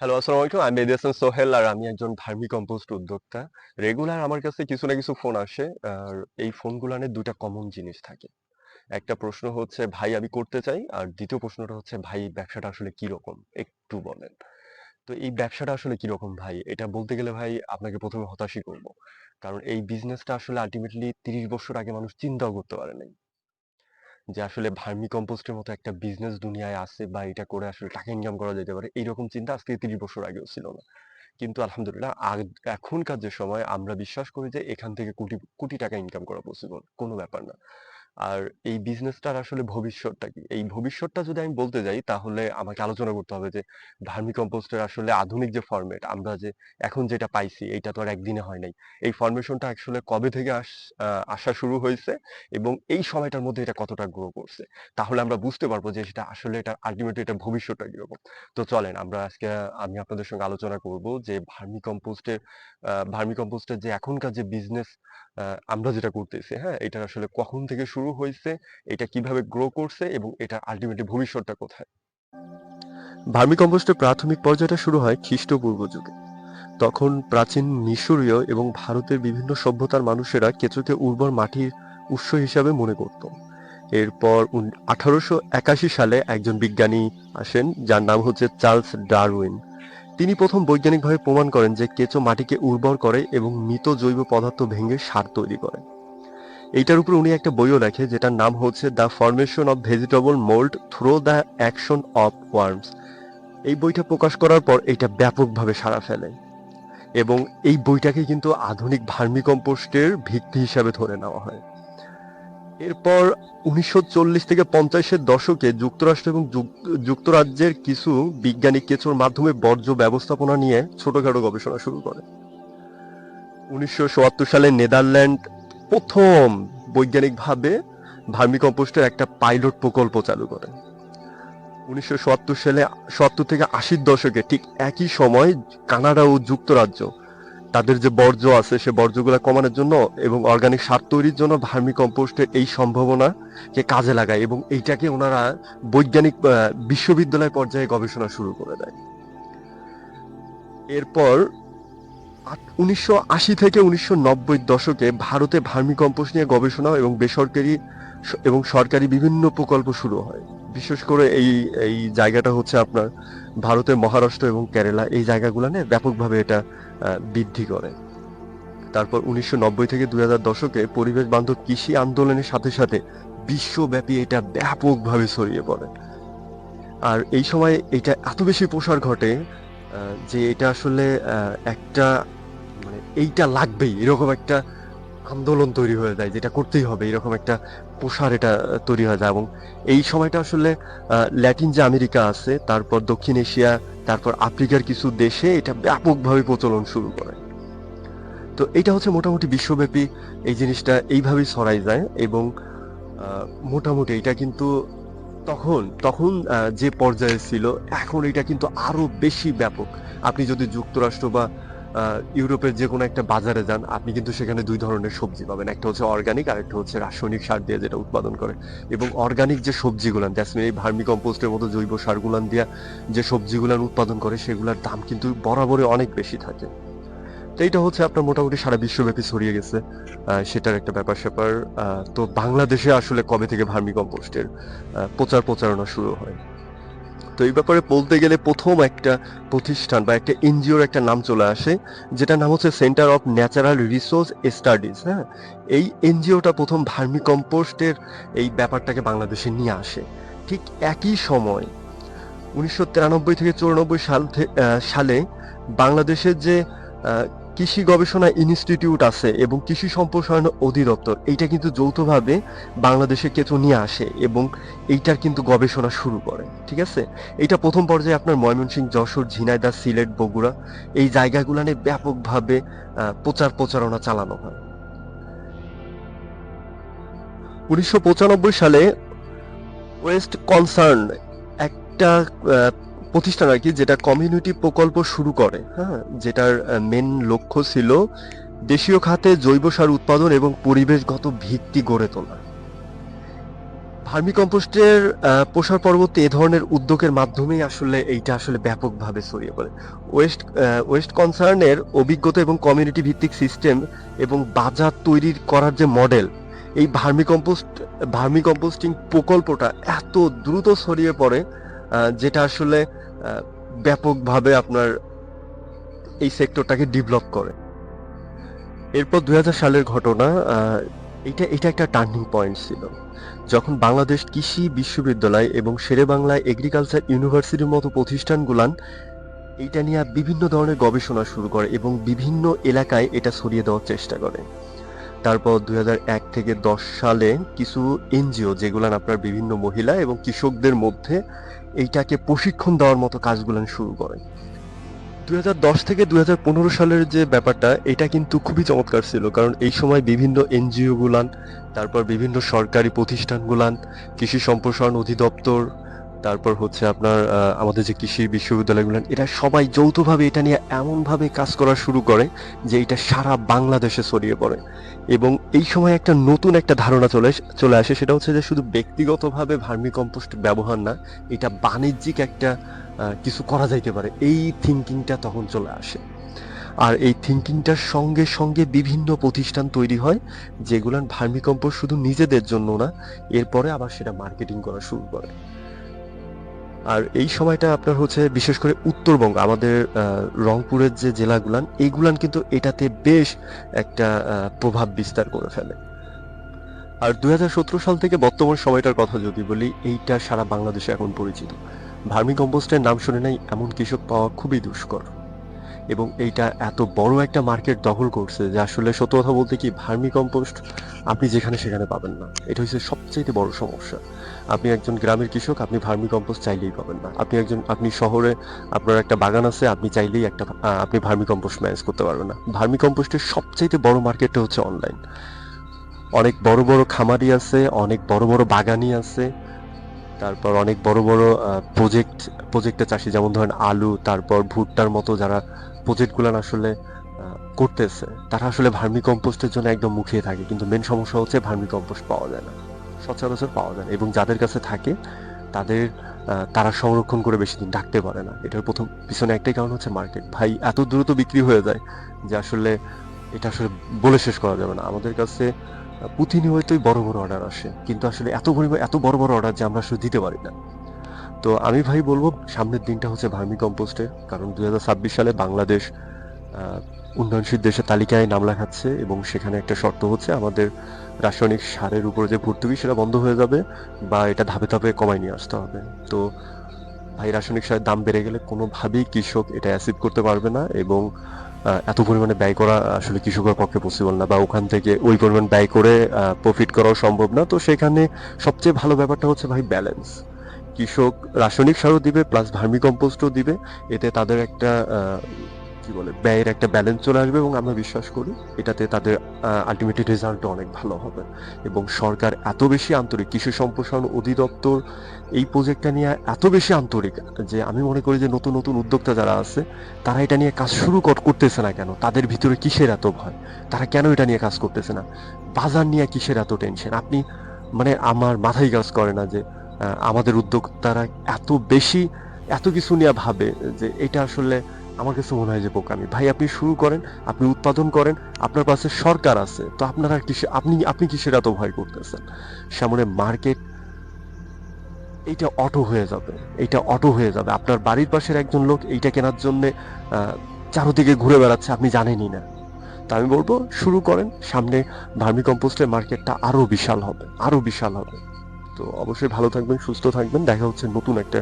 Hello আসসালামু আলাইকুম আমি মেহেদী সোহেল আর আমি একজন ভার্মি কম্পোস্ট উদ্যোক্তা। রেগুলার আমার কাছে কিছু না কিছু ফোন আসে। আর এই ফোনগুলানে দুটা কমন জিনিস থাকে। একটা প্রশ্ন হচ্ছে, ভাই, আমি করতে চাই? আর দ্বিতীয় প্রশ্নটা হচ্ছে, ভাই ব্যবসাটা আসলে কি রকম? একটু বলেন। তো এই ব্যবসাটা আসলে কি রকম, ভাই? এটা বলতে গেলে, ভাই, আপনাকে প্রথমে হতাশই করব। কারণ এই বিজনেসটা আসলে আলটিমেটলি তিরিশ বছর আগে মানুষ চিন্তাও করতে পারে নাই যে আসলে ভার্মি কম্পোস্টের মতো একটা বিজনেস দুনিয়ায় আছে বা এটা করে আসলে টাকা ইনকাম করা যেতে পারে, এইরকম চিন্তা আজকে তিরিশ বছর আগেও ছিল না। কিন্তু আলহামদুলিল্লাহ এখনকার যে সময় আমরা বিশ্বাস করি যে এখান থেকে কোটি কোটি টাকা ইনকাম করা পসিবল কোনো ব্যাপার না। আর এই বিজনেসটার আসলে ভবিষ্যৎটা কি? এই ভবিষ্যৎটা যদি আমি বলতে যাই, তাহলে আমাকে আলোচনা করতে হবে যে ভার্মি কম্পোস্টের আসলে আধুনিক যে ফরম্যাট আমরা যে এখন যেটা পাইছি এটা তো আর একদিনে হয় নাই। এই ফরমেশনটা আসলে কবে থেকে আসা শুরু হয়েছে এবং এই সময়টার মধ্যে এটা কতটা গ্রো করছে? তাহলে আমরা বুঝতে পারব যে, সেটা আসলে এটা আলটিমেটলি এটা ভবিষ্যৎটা কীরকম। তো চলেন, আমরা আজকে, আমি আপনাদের সঙ্গে আলোচনা করব যে ভার্মি কম্পোস্টের ভার্মি কম্পোস্টের যে এখনকার যে বিজনেস আমরা যেটা করতেছি হ্যাঁ? এটা আসলে কখন থেকে শুরু হয়েছে, এটা কীভাবে গ্রো করছে এবং এটা আলটিমেটলি ভবিষ্যৎটা কোথায়? ভার্মি কম্পোস্টের প্রাথমিক পর্যায়টা শুরু হয় খ্রিস্টপূর্ব যুগে। তখন প্রাচীন মিশরীয় এবং ভারতের বিভিন্ন সভ্যতার মানুষেরা কেঁচোকে উর্বর মাটির উৎস হিসাবে মনে করত। এরপর আঠারোশো একাশি সালে একজন বিজ্ঞানী আসেন, যার নাম হচ্ছে চার্লস ডারউইন। তিনি প্রথম বৈজ্ঞানিকভাবে প্রমাণ করেন যে কেঁচো মাটিকে উর্বর করে এবং মৃত জৈব পদার্থ ভেঙে সার তৈরি করে। এইটার উপর উনি একটা বইও লেখে যেটার নাম হচ্ছে the formation of vegetable mould through the action of worms এই বইটা প্রকাশ করার পর এটা ব্যাপকভাবে সাড়া ফেলে এবং এই বইটাকে কিন্তু আধুনিক ভার্মিকম্পোস্টের ভিত্তি হিসাবে ধরে নেওয়া হয়। এরপর উনিশশো চল্লিশ থেকে পঞ্চাশের দশকে যুক্তরাষ্ট্র এবং যুক্তরাজ্যের কিছু বিজ্ঞানী কেঁচোর মাধ্যমে বর্জ্য ব্যবস্থাপনা নিয়ে ছোটখাটো গবেষণা শুরু করে। উনিশশো সালে নেদারল্যান্ড প্রথম বৈজ্ঞানিকভাবে ভার্মিকম্পোস্টের একটা পাইলট প্রকল্প চালু করে। উনিশশো সালে সত্তর থেকে আশির দশকে ঠিক একই সময় কানাডা ও যুক্তরাজ্য তাদের যে বর্জ্য আছে, সে বর্জ্যগুলো কমানোর জন্য এবং অর্গানিক সার তৈরির জন্য ভার্মি কম্পোস্টের এই সম্ভাবনাকে কাজে লাগায় এবং এইটাকে ওনারা বৈজ্ঞানিক বিশ্ববিদ্যালয় পর্যায়ে গবেষণা শুরু করে দেয়। এরপর উনিশশো আশি থেকে উনিশশো নব্বই দশকে ভারতে ভার্মি কম্পোস্ট নিয়ে গবেষণা এবং বেসরকারি এবং সরকারি বিভিন্ন প্রকল্প শুরু হয়। বিশেষ করে এই এই জায়গাটা হচ্ছে আপনার ভারতের মহারাষ্ট্র এবং কেরালা। এই জায়গাগুলোনে ব্যাপকভাবে এটা বৃদ্ধি করে। তারপর উনিশশো নব্বই থেকে দুই হাজার দশকে পরিবেশ বান্ধব কৃষি আন্দোলনের সাথে সাথে বিশ্বব্যাপী এটা ব্যাপকভাবে ছড়িয়ে পড়ে। আর এই সময় এটা এত বেশি প্রসার ঘটে যে এটা আসলে একটা মানে এইটা লাগবেই, এরকম একটা আন্দোলন তৈরি হয়ে যায়, যেটা করতেই হবে, এরকম একটা প্রসার এটা তৈরি হয়ে যায়। এবং এই সময়টা আসলে ল্যাটিন যে আমেরিকা আছে, তারপর দক্ষিণ এশিয়া, তারপর আফ্রিকার কিছু দেশে এটা ব্যাপকভাবে প্রচলন শুরু করে। তো এটা হচ্ছে মোটামুটি বিশ্বব্যাপী এই জিনিসটা এইভাবেই ছড়াই যায় এবং মোটামুটি এটা কিন্তু তখন তখন যে পর্যায়ে ছিল, এখন এটা কিন্তু আরও বেশি ব্যাপক। আপনি যদি যুক্তরাষ্ট্র বা ইউরোপের যে কোনো একটা বাজারে যান, আপনি কিন্তু সেখানে দুই ধরনের সবজি পাবেন। একটা হচ্ছে অর্গানিক আর একটা হচ্ছে রাসায়নিক সার দিয়ে যেটা উৎপাদন করে। এবং অর্গানিক যে সবজিগুলান জ্যাসমিন এই ভার্মি কম্পোস্টের মতো জৈব সারগুলান দিয়ে যে সবজিগুলান উৎপাদন করে, সেগুলোর দাম কিন্তু বরাবরই অনেক বেশি থাকে। তো এইটা হচ্ছে আপনার মোটামুটি সারা বিশ্বব্যাপী ছড়িয়ে গেছে। সেটার একটা ব্যাপার স্যাপার। তো বাংলাদেশে আসলে কবে থেকে ভার্মি কম্পোস্টের প্রচার প্রচারণা শুরু হয়? এই ব্যাপারে বলতে গেলে প্রথম একটা প্রতিষ্ঠান বা একটা এনজিওর একটা নাম চলে আসে, যেটার নাম হচ্ছে centre of natural resource studies হ্যাঁ? এই এনজিওটা প্রথম ভার্মি কম্পোস্টের এই ব্যাপারটাকে বাংলাদেশে নিয়ে আসে। ঠিক একই সময় উনিশশো তিরানব্বই থেকে চৌরানব্বই সাল সালে বাংলাদেশের যে কৃষি গবেষণা ইনস্টিটিউট আছে এবং কৃষি সম্প্রসারণ অধিদপ্তর, এইটা কিন্তু যৌথভাবে বাংলাদেশে কেঁচো নিয়ে আসে এবং এইটার কিন্তু গবেষণা শুরু করে, ঠিক আছে? এটা প্রথম পর্যায়ে আপনার ময়মনসিংহ, যশোর, ঝিনাইদহ, সিলেট, বগুড়া, এই জায়গাগুলানে ব্যাপকভাবে প্রচার প্রচারণা চালানো হয়। উনিশশো পঁচানব্বই সালে ওয়েস্ট কনসার্ন একটা প্রতিষ্ঠান আর কি যেটা কমিউনিটি প্রকল্প শুরু করে হ্যাঁ যেটার মেন লক্ষ্য ছিল দেশীয় খাতে জৈব সার উৎপাদন এবং পরিবেশগত ভিত্তি গড়ে তোলা। ভার্মি কম্পোস্টের আহ, প্রসার পরবর্তী এ ধরনের উদ্যোগের মাধ্যমেই আসলে এইটা আসলে ব্যাপকভাবে ছড়িয়ে পড়ে। ওয়েস্ট ওয়েস্ট কনসার্নের অভিজ্ঞতা এবং কমিউনিটি ভিত্তিক সিস্টেম এবং বাজার তৈরির করার যে মডেল এই ভার্মিকম্পোস্ট ভার্মিকম্পোস্টিং প্রকল্পটা এত দ্রুত ছড়িয়ে পড়ে যেটা আসলে ব্যাপকভাবে আপনার এই সেক্টরটাকে ডেভেলপ করে। এরপর দু হাজার সালের ঘটনা এটা এটা একটা টার্নিং পয়েন্ট ছিল। যখন বাংলাদেশ কৃষি বিশ্ববিদ্যালয় এবং শেরে বাংলা এগ্রিকালচার ইউনিভার্সিটির মতো প্রতিষ্ঠানগুলান এইটা নিয়ে বিভিন্ন ধরনের গবেষণা শুরু করে এবং বিভিন্ন এলাকায় এটা ছড়িয়ে দেওয়ার চেষ্টা করে। তারপর দুই হাজার এক থেকে দশ সালে কিছু এনজিও, যেগুলান আপনার বিভিন্ন মহিলা এবং কৃষকদের মধ্যে এইটাকে প্রশিক্ষণ দেওয়ার মতো কাজগুলো শুরু করে। দুই হাজার দশ থেকে দুই হাজার পনেরো সালের যে ব্যাপারটা, এটা কিন্তু খুবই চমৎকার ছিল। কারণ এই সময় বিভিন্ন এনজিও গুলান তারপর বিভিন্ন সরকারি প্রতিষ্ঠানগুলান, কৃষি সম্প্রসারণ অধিদপ্তর তারপর হচ্ছে আপনার আমাদের যে কৃষি বিশ্ববিদ্যালয়গুলো, এরা সবাই যৌথভাবে এটা নিয়ে এমনভাবে কাজ করা শুরু করে যে এটা সারা বাংলাদেশে ছড়িয়ে পড়ে। এবং এই সময় একটা নতুন একটা ধারণা চলে চলে আসে, সেটা হচ্ছে যে শুধু ব্যক্তিগতভাবে ভার্মি কম্পোস্ট ব্যবহার না, এটা বাণিজ্যিক একটা কিছু করা যাইতে পারে। এই থিঙ্কিংটা তখন চলে আসে। আর এই থিঙ্কিংটার সঙ্গে সঙ্গে বিভিন্ন প্রতিষ্ঠান তৈরি হয় যেগুলো ভার্মিকম্পোস্ট শুধু নিজেদের জন্য না, এরপরে আবার সেটা মার্কেটিং করা শুরু করে। আর এই সময়টা আপনার হচ্ছে বিশেষ করে উত্তরবঙ্গ, আমাদের রংপুরের যে জেলাগুলান, এইগুলান কিন্তু এটাতে বেশ একটা প্রভাব বিস্তার করে ফেলে। আর দুই হাজার সতেরো সাল থেকে বর্তমান সময়টার কথা যদি বলি, এইটা সারা বাংলাদেশে এখন পরিচিত। ভার্মি কম্পোস্টের নাম শুনে নাই, এমন কৃষক পাওয়া খুবই দুষ্কর। এবং এইটা এত বড় একটা মার্কেট দখল করছে যে আসলে সত্য কথা বলতে কি, ভার্মি কম্পোস্ট আপনি যেখানে সেখানে পাবেন না। এটা হচ্ছে সবচেয়ে বড় সমস্যা। আপনি একজন গ্রামের কৃষক, আপনি ভার্মি কম্পোস্ট চাইলেই পাবেন না। আপনি একজন, আপনি শহরে আপনার একটা বাগান আছে, আপনি চাইলেই একটা আপনি ভার্মি কম্পোস্ট ম্যানেজ করতে পারবেন না। ভার্মি কম্পোস্টের সবচেয়ে বড় মার্কেটটা হচ্ছে অনলাইন অনেক বড় বড় খামারি আছে, অনেক বড় বড় বাগানি আছে তারপর অনেক বড় বড় প্রজেক্ট প্রজেক্টে চাষি, যেমন ধরেন আলু, তারপর ভুট্টার মতো যারা প্রজেক্টগুলো আসলে করতেছে, তারা আসলে ভার্মি কম্পোস্টের জন্য একদম মুখিয়ে থাকে। কিন্তু মেন সমস্যা হচ্ছে ভার্মি কম্পোস্ট পাওয়া যায় না, সচরাচর পাওয়া যায় না। এবং যাদের কাছে থাকে, তাদের তারা সংরক্ষণ করে বেশি দিন রাখতে পারে না। এটার প্রথম, পিছনে একটাই কারণ হচ্ছে মার্কেট ভাই, এত দ্রুত বিক্রি হয়ে যায় যে আসলে এটা আসলে বলে শেষ করা যাবে না। আমাদের কাছে প্রতিনিয়তই বড় বড় অর্ডার আসে, কিন্তু আসলে এত পরিমাণ, এত বড় বড় অর্ডার যে আমরা আসলে দিতে পারি না। তো আমি ভাই বলব, সামনের দিনটা হচ্ছে ভার্মি কম্পোস্টের, কারণ দুই হাজার ছাব্বিশ সালে বাংলাদেশ উন্নয়নশীল দেশের তালিকায় নাম লেখাচ্ছে এবং সেখানে একটা শর্ত হচ্ছে আমাদের রাসায়নিক সারের উপরে যে ভর্তুকি সেটা বন্ধ হয়ে যাবে বা এটা ধাপে ধাপে কমায় নিয়ে আসতে হবে। তো ভাই, রাসায়নিক সারের দাম বেড়ে গেলে কোনোভাবেই কৃষক এটা অ্যাসিভ করতে পারবে না এবং এত পরিমাণে ব্যয় করা আসলে কৃষকের পক্ষে পসিবল না বা ওখান থেকে ওই পরিমাণ ব্যয় করে প্রফিট করাও সম্ভব না। তো সেখানে সবচেয়ে ভালো ব্যাপারটা হচ্ছে ভাই ব্যালেন্স কৃষক রাসায়নিক সারও দিবে প্লাস ভার্মি কম্পোস্টও দিবে। এতে তাদের একটা কি বলে, ব্যয়ের একটা ব্যালেন্স চলে আসবে এবং আমরা বিশ্বাস করি এটাতে তাদের আলটিমেটলি রেজাল্টও অনেক ভালো হবে। এবং সরকার এত বেশি আন্তরিক, কৃষি সম্প্রসারণ অধিদপ্তর এই প্রজেক্টটা নিয়ে এত বেশি আন্তরিক যে আমি মনে করি যে নতুন নতুন উদ্যোক্তা যারা আছে, তারা এটা নিয়ে কাজ শুরু কর- করতেছে না কেন? তাদের ভিতরে কিসের এত ভয়? তারা কেন এটা নিয়ে কাজ করতেছে না? বাজার নিয়ে কিসের এত টেনশন আপনি মানে আমার মাথায় কাজ করে না যে আমাদের উদ্যোক্তারা এত বেশি, এত কিছু নিয়ে ভাবে যে এটা আসলে আমার কাছে মনে হয় যে বোকামি ভাই, আপনি শুরু করেন, আপনি উৎপাদন করেন, আপনার পাশে সরকার আছে। তো আপনারা কিসে আপনি আপনি কিসের এত ভয় করতেছেন? সামনে মার্কেট, এইটা অটো হয়ে যাবে। এইটা অটো হয়ে যাবে। আপনার বাড়ির পাশের একজন লোক এইটা কেনার জন্য চারোদিকে ঘুরে বেড়াচ্ছে, আপনি জানেনই না। তা আমি বলব, শুরু করেন। সামনে ভার্মি কম্পোস্টের মার্কেটটা আরও বিশাল হবে, আরও বিশাল হবে। তো অবশ্যই ভালো থাকবেন, সুস্থ থাকবেন। দেখা হচ্ছে নতুন একটা